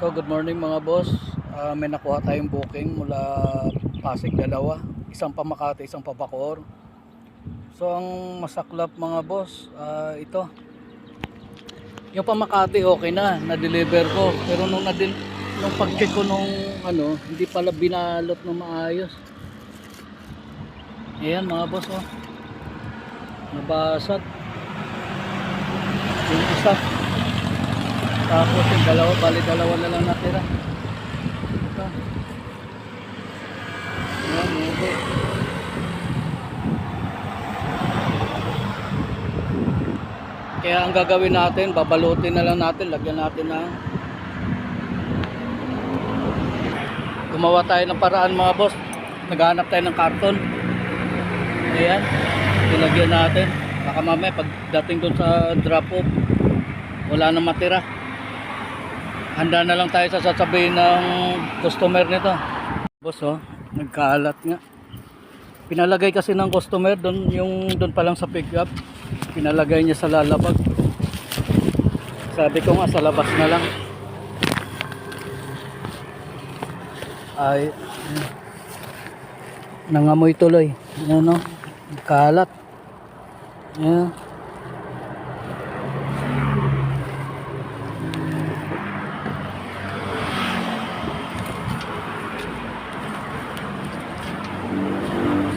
So good morning mga boss. Ah, may nakuha tayong booking mula Pasig dalawa, isang pa Makati, isang pa. So ang masaklap mga boss, ah, ito. Yung pa Makati okay na, na-deliver ko. Pero nung na nung pag-check ko nung ano, hindi pala binalot ng maayos. Ayan mga boss oh. Nabasag. Yung isa. Tapos yung dalawa, bali dalawa na lang natira. Ito. Ayan, ito. Kaya ang gagawin natin, babalutin na lang natin, lagyan natin ng gumawa tayo ng paraan mga boss. Naghanap tayo ng karton. Ayan, ilagyan natin. Baka mamaya pagdating doon sa drop off, wala nang matira. Handa na lang tayo sa sasabihin ng customer nito. Boss oh, nagkalat nga. Pinalagay kasi ng customer doon yung doon pa lang sa pickup. Pinalagay niya sa lalabag. Sabi ko nga sa labas na lang. Ay nangamoy tuloy. Ano? Kalat. Yan.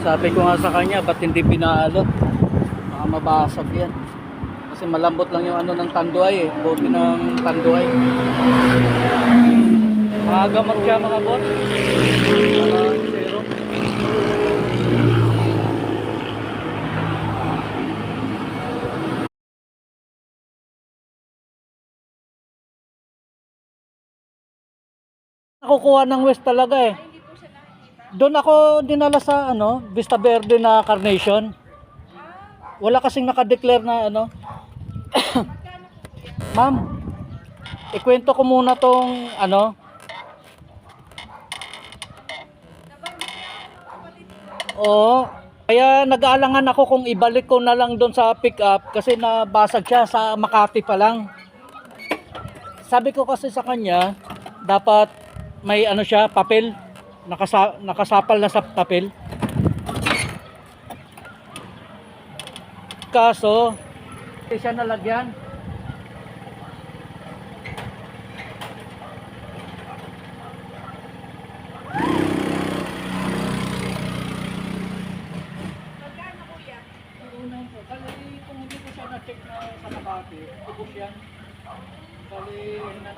Sabi ko nga sa kanya, ba't hindi pinaalot? Baka mabasag yan. Kasi malambot lang yung ano ng tanduay eh. Buti ng tanduay. Magamat siya mga bot. Zero. Nakukuha ng West talaga eh. Doon ako dinala sa ano, Vista Verde na Carnation. Wala kasing naka-declare na ano. Ma'am, ikwento ko muna tong ano. Oo. Kaya nag-aalangan ako kung ibalik ko na lang doon sa pick up kasi nabasag siya sa Makati pa lang. Sabi ko kasi sa kanya, dapat may ano siya, papel nakasa nakasapal na sa papel. Kaso, hindi siya nalagyan. Kali kung hindi ko siya na-check na sa Makati, ubos yan. Kali hinanap